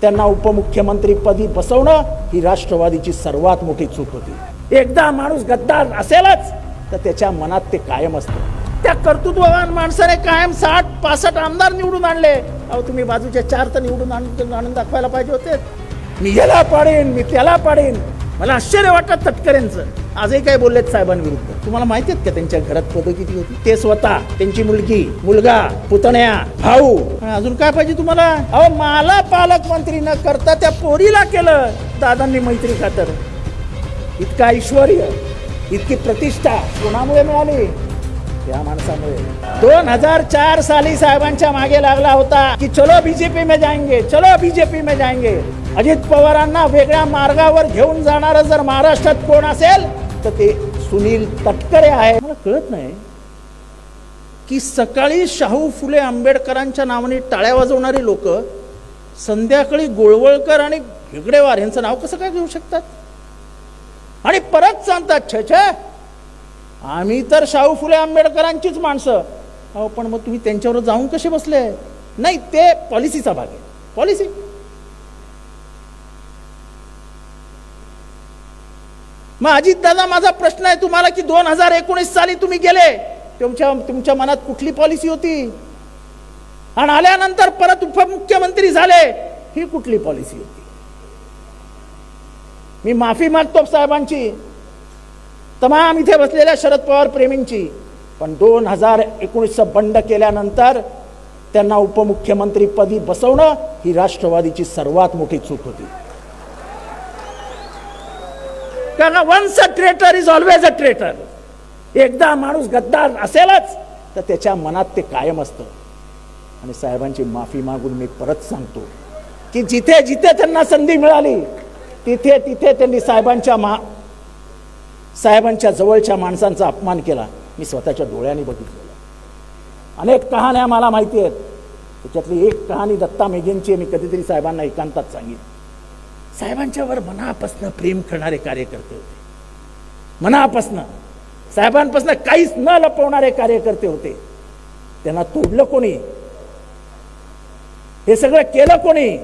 त्यांना उपमुख्यमंत्रीपदी बसवणं ही राष्ट्रवादीची सर्वात मोठी चूक होती. एकदा माणूस गद्दार असेलच तर त्याच्या मनात ते कायम असतं. त्या कर्तृत्ववान माणसाने कायम साठ पासष्ट आमदार निवडून आणले. अहो तुम्ही बाजूचे चार तर निवडून आणून दाखवायला पाहिजे होते. मी याला पाडेन मी त्याला पाडेन. मला आश्चर्य वाटत तटकरेंचं. आजही काय बोललेत साहेबांविरुद्ध? तुम्हाला माहिती आहेत का त्यांच्या घरात पदं किती होती? ते स्वतः त्यांची मुलगी मुलगा पुतण्या भाऊ. अजून काय पाहिजे तुम्हाला? अहो मला पालकमंत्री न करता त्या पोरीला केलं. दादांनी मैत्री खातर. इतका ऐश्वर इतकी प्रतिष्ठा कोणामुळे मिळाली? त्या माणसामुळे. दोन हजार चार साली साहेबांच्या मागे लागला होता की चलो बीजेपी में जाएंगे चलो बीजेपी में जाएंगे. अजित पवारांना वेगळ्या मार्गावर घेऊन जाणार जर महाराष्ट्रात कोण असेल तर ते सुनील तटकरे आहे मला कळत नाही की सकाळी शाहू फुले आंबेडकरांच्या नावाने टाळ्या वाजवणारी लोक संध्याकाळी गोळवळकर आणि हेगडेवार यांचं नाव कसं काय घेऊ शकतात? आणि परत सांगतात छ छ आम्ही तर शाहू फुले आंबेडकरांचीच माणसं. अहो पण मग तुम्ही त्यांच्यावर जाऊन कसे बसले? नाही ते पॉलिसीचा भाग आहे. पॉलिसी. मग अजित दादा माझा प्रश्न आहे तुम्हाला की दोन हजार एकोणीस साली तुम्ही गेले तुमच्या तुमच्या मनात कुठली पॉलिसी होती? आणि आल्यानंतर परत उपमुख्यमंत्री झाले ही कुठली पॉलिसी होती? मी माफी मागतो साहेबांची. तमाम इथे बसलेल्या शरद पवार प्रेमींची. पण दोन हजार एकोणीसचं बंड केल्यानंतर त्यांना उपमुख्यमंत्रीपदी बसवणं ही राष्ट्रवादीची सर्वात मोठी चूक होती. कारण once a traitor is always a traitor एकदा माणूस गद्दार असेलच तर त्याच्या मनात ते कायम असतं. आणि साहेबांची माफी मागून मी परत सांगतो की जिथे जिथे त्यांना संधी मिळाली तिथे तिथे त्यांनी साहेबांच्या मा साहेबांच्या जवळच्या माणसांचा अपमान केला. मी स्वतःच्या डोळ्यांनी बघितलेलं अनेक कहाण्या मला माहिती आहेत. त्याच्यातली एक कहाणी दत्ता मेघेंची मी कधीतरी साहेबांना एकांतात सांगितली साहेबांच्यावर मनापासनं प्रेम करणारे कार्यकर्ते होते. मनापासनं. साहेबांपासनं काहीच न लपवणारे कार्यकर्ते होते. त्यांना तोडलं कोणी? हे सगळं केलं कोणी?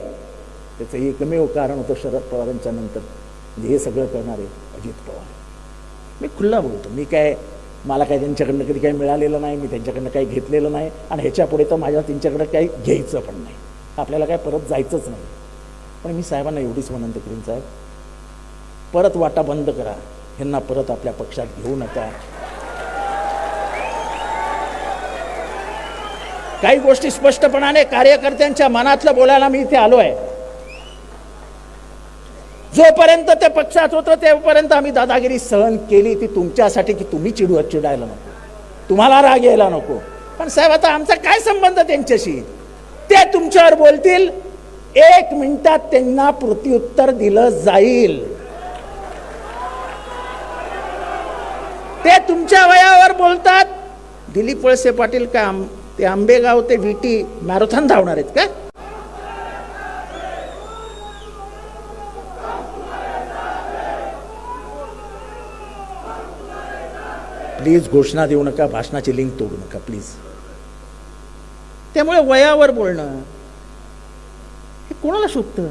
त्याचं एकमेव कारण होतं शरद पवारांच्या नंतर. म्हणजे हे सगळं करणारे अजित पवार. मी खुल्ला बोलतो. मी काय मला काय त्यांच्याकडनं कधी काही मिळालेलं नाही मी त्यांच्याकडनं काही घेतलेलं नाही आणि ह्याच्या पुढे तर माझ्या त्यांच्याकडं काही घ्यायचं पण नाही. आपल्याला काय परत जायचंच नाही. पण मी साहेबांना एवढीच विनंती करीन साहेब परत वाटा बंद करा. ह्यांना परत आपल्या पक्षात घेऊ नका. काही गोष्टी स्पष्टपणाने कार्यकर्त्यांच्या मनातलं बोलायला मी इथे आलो आहे जोपर्यंत ते पक्षात होतं तेपर्यंत आम्ही दादागिरी सहन केली ती तुमच्यासाठी की तुम्ही चिडू चिडायला नको. तुम्हाला राग यायला नको. पण साहेब आता आमचा काय संबंध त्यांच्याशी? ते तुमच्यावर बोलतील एक मिनिटात त्यांना प्रत्युत्तर दिलं जाईल. ते तुमच्या वयावर बोलतात. दिलीप वळसे पाटील काय ते आंबेगाव ते विटी मॅरेथॉन धावणार आहेत का? प्लीज घोषणा देऊ नका भाषणाची लिंक तोडू नका प्लीज. त्यामुळे वयावर बोलणं कोणाला शोधतं?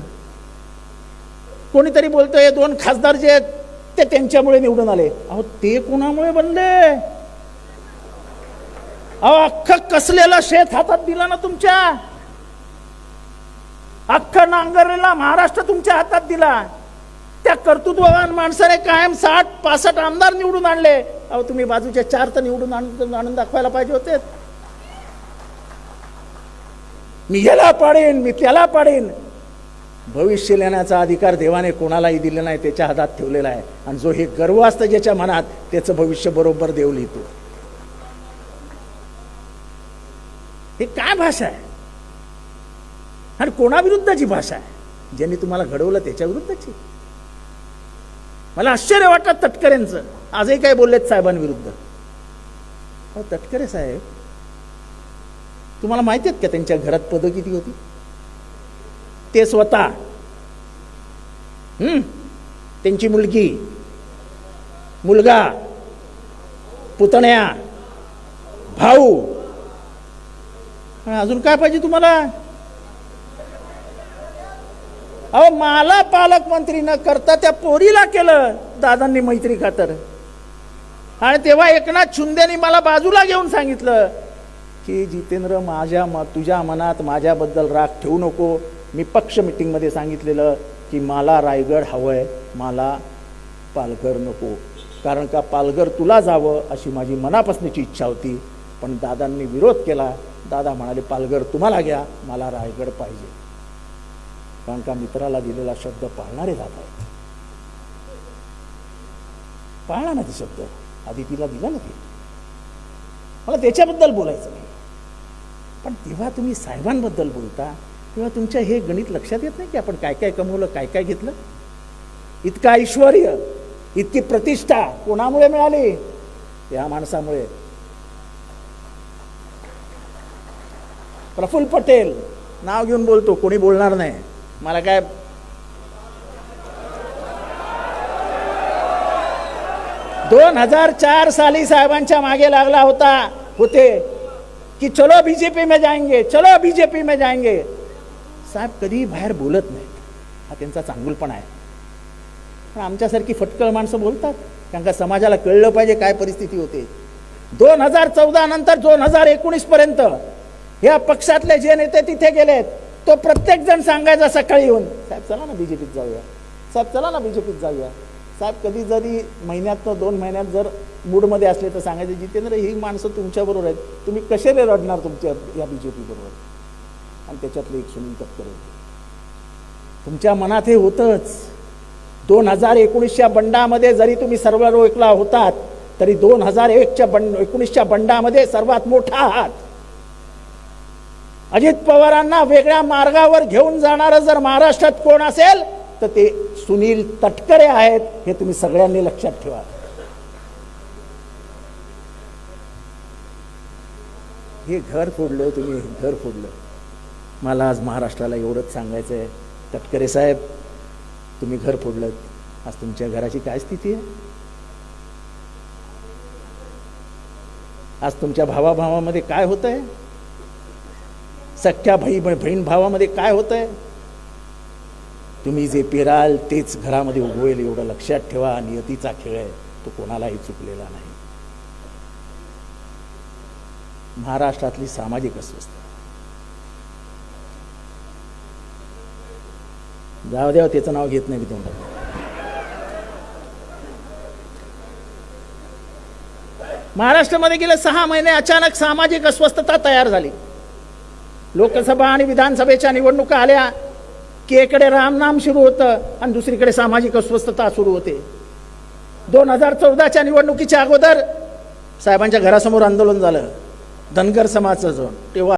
कोणीतरी बोलतोय दोन खासदार जे आहेत ते त्यांच्यामुळे निवडून आले. अहो ते कोणामुळे बनले? अहो अख्खं कसलेला शेत हातात दिला ना तुमच्या? अख्खा नांगरलेला महाराष्ट्र तुमच्या हातात दिला. त्या कर्तृत्ववान माणसाने कायम साठ पासष्ट आमदार निवडून आणले. अहो तुम्ही बाजूच्या चार तर निवडून आणून आणून दाखवायला पाहिजे होते. मी याला पाडेन मी त्याला पाडेन. भविष्य लिहिण्याचा अधिकार देवाने कोणालाही दिलेला नाही त्याच्या हातात ठेवलेला आहे. आणि जो हे गर्व असतं ज्याच्या मनात त्याचं भविष्य बरोबर देव लिहितो. हे काय भाषा आहे? आणि कोणाविरुद्धची भाषा आहे? ज्यांनी तुम्हाला घडवलं त्याच्या विरुद्धची मला आश्चर्य वाटतं तटकरेंचं. आजही काय बोललेत साहेबांविरुद्ध? तटकरे साहेब तुम्हाला माहिती आहेत का त्यांच्या घरात पदं किती होती? ते स्वतः त्यांची मुलगी मुलगा पुतण्या भाऊ. अजून काय पाहिजे तुम्हाला? अहो मला पालकमंत्री न करता त्या पोरीला केलं दादांनी मैत्री खातर. आणि तेव्हा एकनाथ शिंदेनी मला बाजूला घेऊन सांगितलं की जितेंद्र माझ्या म तुझ्या मनात माझ्याबद्दल राग ठेवू नको. मी पक्ष मिटिंगमध्ये सांगितलेलं की मला रायगड हवं आहे मला पालघर नको. कारण का पालघर तुला जावं अशी माझी मनापासण्याची इच्छा होती. पण दादांनी विरोध केला. दादा म्हणाले पालघर तुम्हाला घ्या मला रायगड पाहिजे. कारण का मित्राला दिलेला शब्द पाळणारे दादा आहेत. पाळला ना ते शब्द. आधी तिला दिला ना ते. मला त्याच्याबद्दल बोलायचं पण तेव्हा तुम्ही साहेबांबद्दल बोलता तेव्हा तुमच्या हे गणित लक्षात येत नाही की आपण काय काय कमवलं काय काय घेतलं? इतकं ऐश्वर इतकी प्रतिष्ठा कोणामुळे मिळाली? या माणसामुळे. प्रफुल्ल पटेल नाव घेऊन बोलतो कोणी बोलणार नाही. मला काय? दोन हजार चार साली साहेबांच्या मागे लागला होता होते. की चलो बीजेपी में जाएंगे चलो बीजेपी में जाएंगे। साहेब कधी बाहेर बोलत नाहीत. हा त्यांचा चांगुलपणा आहे. पण आमच्यासारखी फटकळ माणसं बोलतात. कारण समाजाला कळलं पाहिजे काय परिस्थिती होते. दोन हजार चौदा नंतर दोन हजार एकोणीस पर्यंत या पक्षातले जे नेते तिथे गेलेत तो प्रत्येक जण सांगायचा सकाळी येऊन साहेब चला ना बीजेपीत जाऊया. साहेब चला ना बीजेपीत जाऊया. साहेब कधी जरी महिन्यातनं दोन महिन्यात जर मूडमध्ये असले तर सांगायचे जितेंद्र ही माणसं तुमच्याबरोबर आहेत. तुम्ही कशाने रडणार तुमच्या या बी जे पीबरोबर आणि त्याच्यातलं एक सुनील तटकरे होते. तुमच्या मनात हे होतंच. दोन हजार एकोणीसच्या बंडामध्ये जरी तुम्ही सर्व एकला होतात तरी दोन हजार एकच्या बंड एकोणीसच्या बंडामध्ये सर्वात मोठा आहात. अजित पवारांना वेगळ्या मार्गावर घेऊन जाणारं जर महाराष्ट्रात कोण असेल तर ते सुनील तटकरे आहेत हे तुम्ही सगळ्यांनी लक्षात ठेवा. हे घर फोडलं तुम्ही हे घर फोडलं. मला आज महाराष्ट्राला एवढंच सांगायचं आहे तटकरे साहेब तुम्ही घर फोडलं आज तुमच्या घराची काय स्थिती आहे? आज तुमच्या भावाभावामध्ये काय होत आहे सख्या भाई बहीण भावामध्ये काय होत आहे तुम्ही जे पेराल तेच घरामध्ये उगवेल एवढं लक्षात ठेवा. नियतीचा खेळ आहे. तो कोणालाही चुकलेला नाही. महाराष्ट्रातली सामाजिक अस्वस्थता. जाऊ द्यावं त्याचं नाव घेत नाही मी तोंडात. महाराष्ट्रामध्ये गेले सहा महिने अचानक सामाजिक अस्वस्थता तयार झाली. लोकसभा आणि विधानसभेच्या निवडणुका आल्या. की एकडे रामनाम सुरू होतं आणि दुसरीकडे सामाजिक अस्वस्थता सुरू होते. दोन हजार चौदाच्या निवडणुकीच्या अगोदर साहेबांच्या घरासमोर आंदोलन झालं. धनगर समाजाचं. तेव्हा